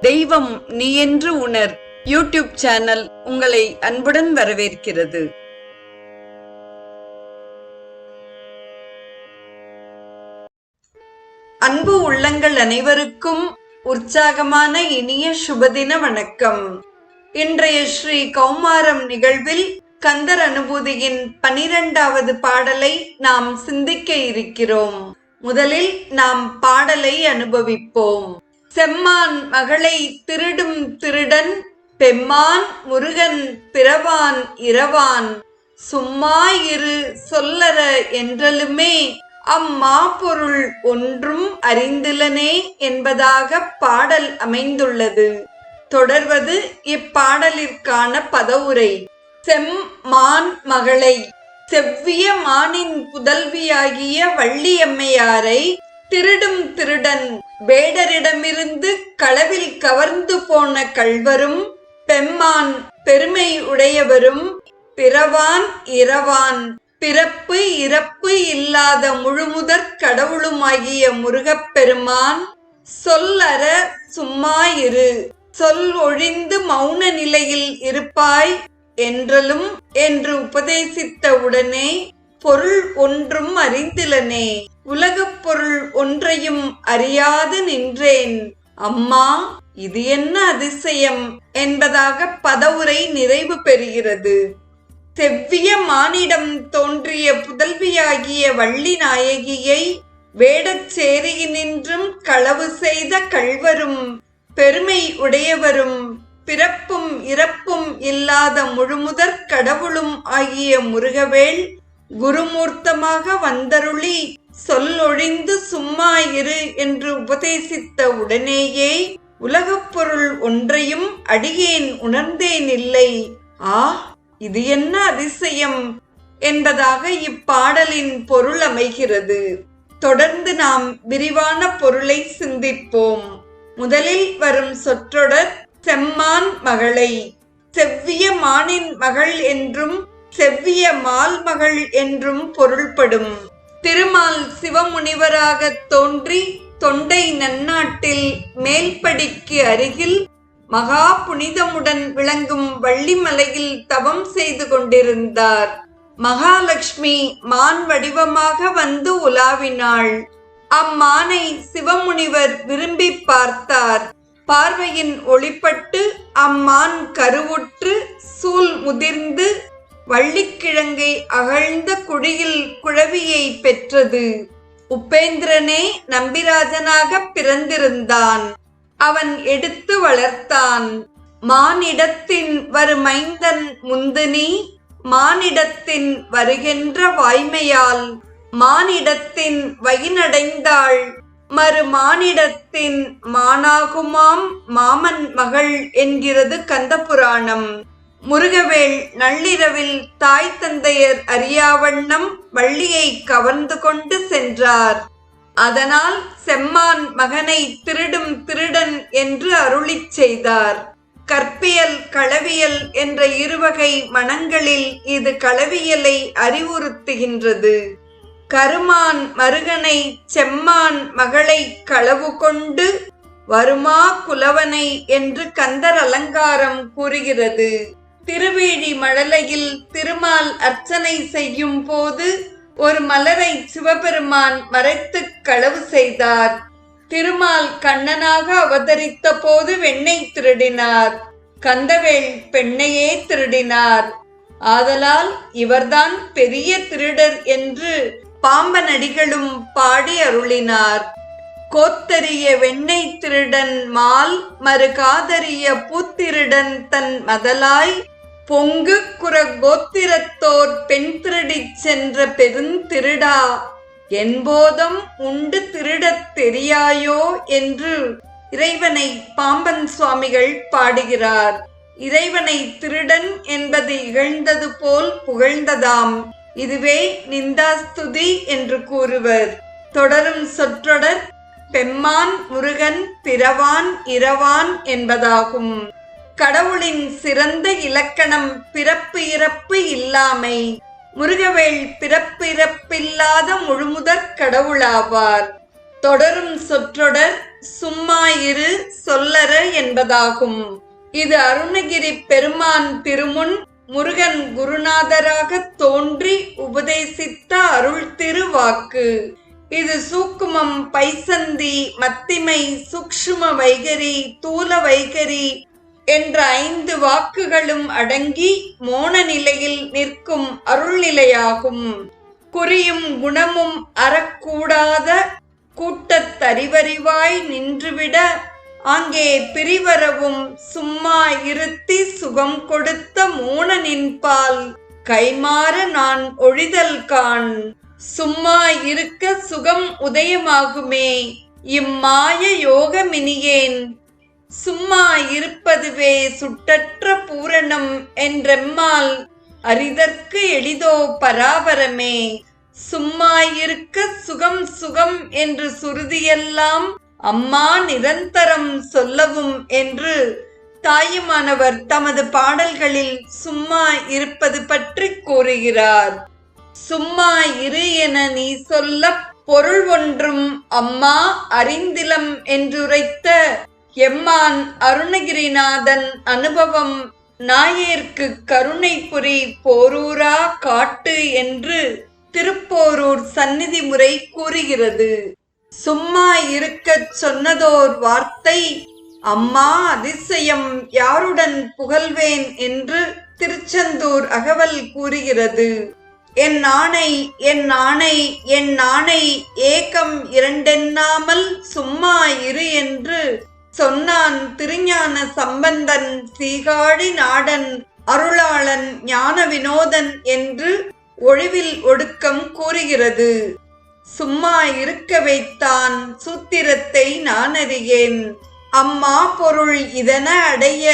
தெய்வம் நீ என்று உணர். யூடியூப் சேனல் உங்களை அன்புடன் வரவேற்கிறது. அன்பு உள்ளங்கள் அனைவருக்கும் உற்சாகமான இனிய சுபதின வணக்கம். இன்றைய ஸ்ரீ கௌமாரம் நிகழ்வில் கந்தர் அனுபூதியின் பனிரெண்டாவது பாடலை நாம் சிந்திக்க இருக்கிறோம். முதலில் நாம் பாடலை அனுபவிப்போம். செம்மான் மகளை திருடும் திருடன் பெம்மான் முருகன் பிறவான் இரவான். சும்மா இரு சொல்லற என்றலுமே அம்மா பொருள் ஒன்றும் அறிந்திலனே என்பதாக பாடல் அமைந்துள்ளது. தொடர்வது இப்பாடலிற்கான பதவுரை. செம்மான் மகளை செவ்விய மானின் புதல்வியாகிய வள்ளியம்மையாரை திருடும் திருடன். வேடரிடமிருந்து களவில் கவர்ந்து போன கள்வரும் பெம்மான் பெருமை உடையவரும் பிறவான் இரவான். பிறப்பு இறப்பு இல்லாத முழுமுதற் கடவுளுமாகிய முருகப்பெருமான் சொல்லற சும்மா இரு சொல் ஒழிந்து மௌன நிலையில் இருப்பாய் என்றலும் என்று உபதேசித்த உடனே பொருள் ஒன்றும் அறிந்திலனே. உலகப் பொருள் ஒன்றையும் அறியாது நின்றேன். அம்மா இது என்ன அதிசயம் என்பதாக பதவுரை நிறைவு பெறுகிறது. செவ்விய மானிடம் தோன்றிய புதல்வியாகிய வள்ளி நாயகியை வேடச்சேரியினின்றும் களவு செய்த கள்வரும் பெருமை உடையவரும் பிறப்பும் இறப்பும் இல்லாத முழுமுதற் கடவுளும் ஆகிய முருகவேள் குருமூர்த்தமாக வந்தருளி. சொல்லொழிந்து சும்மா இரு என்று உபதேசித்த உடனேயே உலகப் பொருள் ஒன்றையும் அடியேன் உணர்ந்தேன் இல்லை ஆ இது என்ன அதிசயம்? என்பதாக இப்பாடலின் பொருள் அமைகிறது. தொடர்ந்து நாம் விரிவான பொருளை சிந்திப்போம். முதலில் வரும் சொற்றொடர் செம்மான் மகளை. செவ்விய மானின் மகள் என்றும் செவ்விய மால் மகள் என்றும் பொருள்படும். திருமால் சிவமுனிவராக தோன்றி தொண்டை நன்னாட்டில் மேல்படிக்கு அருகில் மகா புனிதமுடன் விளங்கும் வள்ளிமலையில் தவம் செய்து கொண்டிருந்தார். மகாலட்சுமி மான் வடிவமாக வந்து உலாவினாள். அம்மானை சிவமுனிவர் விரும்பி பார்த்தார். பார்வையின் ஒளிப்பட்டு அம்மான் கருவுற்று சூல் முதிர்ந்து வள்ளிக்கிழங்கை அகழ்ந்த குழியில் குழவியை பெற்றது. உபேந்திரனே நம்பிராஜனாக பிறந்திருந்தான். அவன் எடுத்து வளர்த்தான். மானிடத்தின் வருமைந்தன் முந்தினி மானிடத்தின் வருகின்ற வாய்மையால் மானிடத்தின் வயினடைந்தாள். மறு மானிடத்தின் மானாகுமாம் மாமன் மகள் என்கிறது கந்தபுராணம். முருகவேள் நள்ளிரவில் தாய் தந்தையர் அறியாவண்ணம் வள்ளியை கவர்ந்து கொண்டு சென்றார். அதனால் செம்மான் மகனை திருடும் திருடன் என்று அருளிச் செய்தார். கற்பியல் களவியல் என்ற இருவகை மனங்களில் இது களவியலை அறிவுறுத்துகின்றது. கருமான் மருகனை செம்மான் மகளை களவு கொண்டு வருமா குலவனை என்று கந்தர் அலங்காரம் கூறுகிறது. திருவேழி மழலையில் திருமால் அர்ச்சனை செய்யும் போது ஒரு மலரை சிவபெருமான் மறைத்து களவு செய்தார். திருமால் கண்ணனாக அவதரித்த போது வெண்ணை திருடினார். கந்தவேள் பெண்ணையே திருடினார். ஆதலால் இவர்தான் பெரிய திருடர் என்று பாம்பனடிகளும் பாடி அருளினார். கோத்தரிய வெண்ணை திருடன் மால் மறு காதறிய பூத்திருடன் தன் மதலாய் பொங்கு குர கோத்திரத்தோர் பெண் திருடிச் சென்ற பெருந்திருடா என்போதம் உண்டு திருடத் தெரியாயோ என்று இறைவனை பாம்பன் சுவாமிகள் பாடுகிறார். இறைவனை திருடன் என்பது இகழ்ந்தது போல் புகழ்ந்ததாம். இதுவே நிந்தாஸ்துதி என்று கூறுவர். தொடரும் சொற்றொடர் பெம்மான் முருகன் பிறவான் இரவான் என்பதாகும். கடவுளின் சிறந்த இலக்கணம் பிறப்பு இறப்பு இல்லாமை. முருகவேள் பிறப்பிறப்பில்லாத முழுமுதற் கடவுளாவார். தொடரும் சொற்றொடர் சும்மா இரு சொல்லற என்பதாகும். இது அருணகிரி பெருமான் திருமுன் முருகன் குருநாதராக தோன்றி உபதேசித்த அருள் திருவாக்கு. இது சூக்குமம் பைசந்தி மத்திமை சூக்ஷ்ம வைகரி தூல வைகரி என்ற ஐந்து வாக்குகளும் அடங்கி மோன நிலையில் நிற்கும் அருள்நிலையாகும். குறியும் குணமும் அறக்கூடாத கூட்டத்தறிவறிவாய் நின்றுவிட அங்கே பிரிவரவும் சும்மா இருத்தி சுகம் கொடுத்த மோன நின்பால் கைமாற நான் ஒழிதல் கான் சும்மா இருக்க சுகம் உதயமாகுமே. இம்மாய யோகமினியேன். சும்மா இருப்பதுவே சுட்டற்ற பூரணம் என்றெம்மால் அரிதற்கு எளிதோ பராபரமே. சும்மா இருக்க சுகம் சுகம் என்று சுருதியெல்லாம் அம்மா நிரந்தரம் சொல்லவும் என்று தாயுமானவர் தமது பாடல்களில் சும்மா இருப்பது பற்றி கூறுகிறார். சும்மா இரு என நீ சொல்ல பொருள் ஒன்றும் அம்மா அறிந்திலம் என்றுரைத்த எம்மான் அருணகிரிநாதன் அனுபவம் நாயேற்கு கருணை புரி போரூரா காட்டு என்று திருப்போரூர் சந்நிதி முறை கூறுகிறது. சும்மா இருக்கச் சொன்னதோர் வார்த்தை அம்மா அதிசயம் யாருடன் புகழ்வேன்? என்று திருச்செந்தூர் அகவல் கூறுகிறது. என் ஆணை என் ஆணை என் ஆணை ஏக்கம் இரண்டெண்ணாமல் சும்மா இரு என்று சொன்னான் திருஞான சம்பந்தன் சீகாழி நாடன் அருளாளன் ஞான வினோதன் என்று ஒழிவில் ஒடுக்கம் கூறுகிறது. சும்மா இருக்க வைத்தான் சூத்திரத்தை நான் அறியேன் அம்மா பொருள் இதன அடைய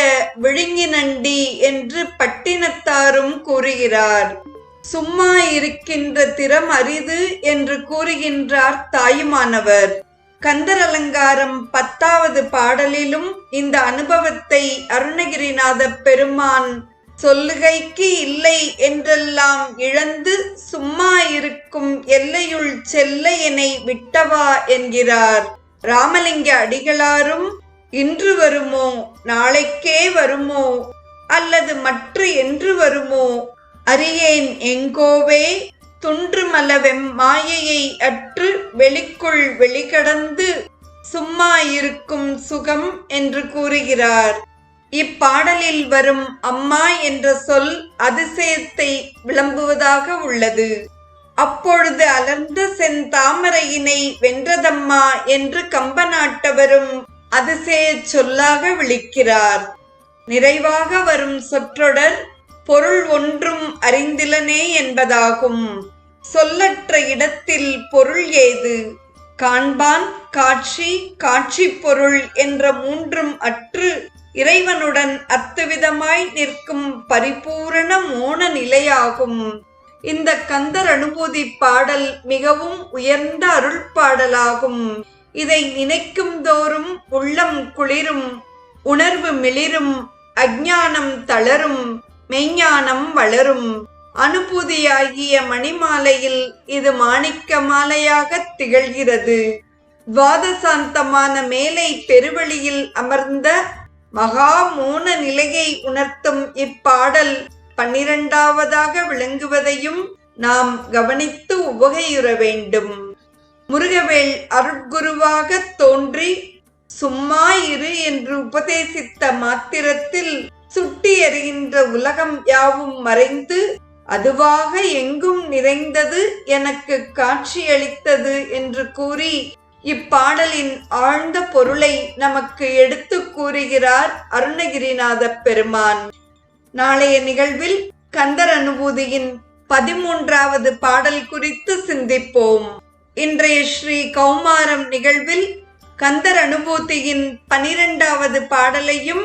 விழுங்கினண்டி என்று பட்டினத்தாரும் கூறுகிறார். சும்மா இருக்கின்ற திறம் அரிது என்று கூறுகின்றார் தாயுமானவர். கந்தர் அலங்காரம் பத்தாவது பாடலிலும் இந்த அனுபவத்தை அருணகிரிநாத பெருமான் சொல்லுகைக்கு இல்லை என்றெல்லாம் இழந்து சும்மா இருக்கும் எல்லையுள் செல்ல என்னை விட்டவா என்கிறார். ராமலிங்க அடிகளாரும் இன்று வருமோ நாளைக்கே வருமோ அல்லது மற்ற என்று வருமோ அறியேன் எங்கோவே துன்றுமலவெம் மாயையை அற்று வெளிக்குள் வெளிக்கடந்து சும்மா இருக்கும் சுகம் என்று கூறுகிறார். இப்பாடலில் வரும் அம்மா என்ற சொல் அதிசயத்தை விளம்புவதாக உள்ளது. அப்பொழுது அலர்ந்த செந்தாமரையினை வென்றதம்மா என்று கம்பநாட்டவரும் அதிசய சொல்லாக விழிக்கிறார். நிறைவாக வரும் சொற்றொடர் பொருள் ஒன்றும் அறிந்திலனே என்பதாகும். சொல்லற்ற இடத்தில் பொருள் ஏது? காண்பான் காட்சி காட்சி பொருள் என்ற மூன்றும் அற்று இறைவனுடன் அத்துவிதமாய் நிற்கும் பரிபூரண மோன நிலையாகும். இந்த கந்தர் அனுபூதி பாடல் மிகவும் உயர்ந்த அருள் பாடலாகும். இதை நினைக்கும் தோறும் உள்ளம் குளிரும் உணர்வு மிளிரும் அஜானம் தளரும் மெய்ஞானம் வளரும். அனுபூதியாகிய மணிமாலையில் இது மாணிக்க மாலையாக திகழ்கிறது. துவாதசாந்தமான மேலை பெருவழியில் அமர்ந்த மகா மோன நிலையை உணர்த்தும் இப்பாடல் பன்னிரண்டாவதாக விளங்குவதையும் நாம் கவனித்து உபகையுற வேண்டும். முருகவேல் அருட்குருவாக தோன்றி சும்மா இரு என்று உபதேசித்த மாத்திரத்தில் எறிகின்ற உலகம் யாவும் மறைந்து அதுவாக எங்கும் நிறைந்தது எனக்கு காட்சியளித்தது என்று கூறி இப்பாடலின் ஆழ்ந்த பொருளை நமக்கு எடுத்து கூறுகிறார் அருணகிரிநாத பெருமான். நாளைய நிகழ்வில் கந்தர் அனுபூதியின் பதிமூன்றாவது பாடல் குறித்து சிந்திப்போம். இன்றைய ஸ்ரீ கௌமாரம் நிகழ்வில் கந்தர் அனுபூதியின் பனிரெண்டாவது பாடலையும்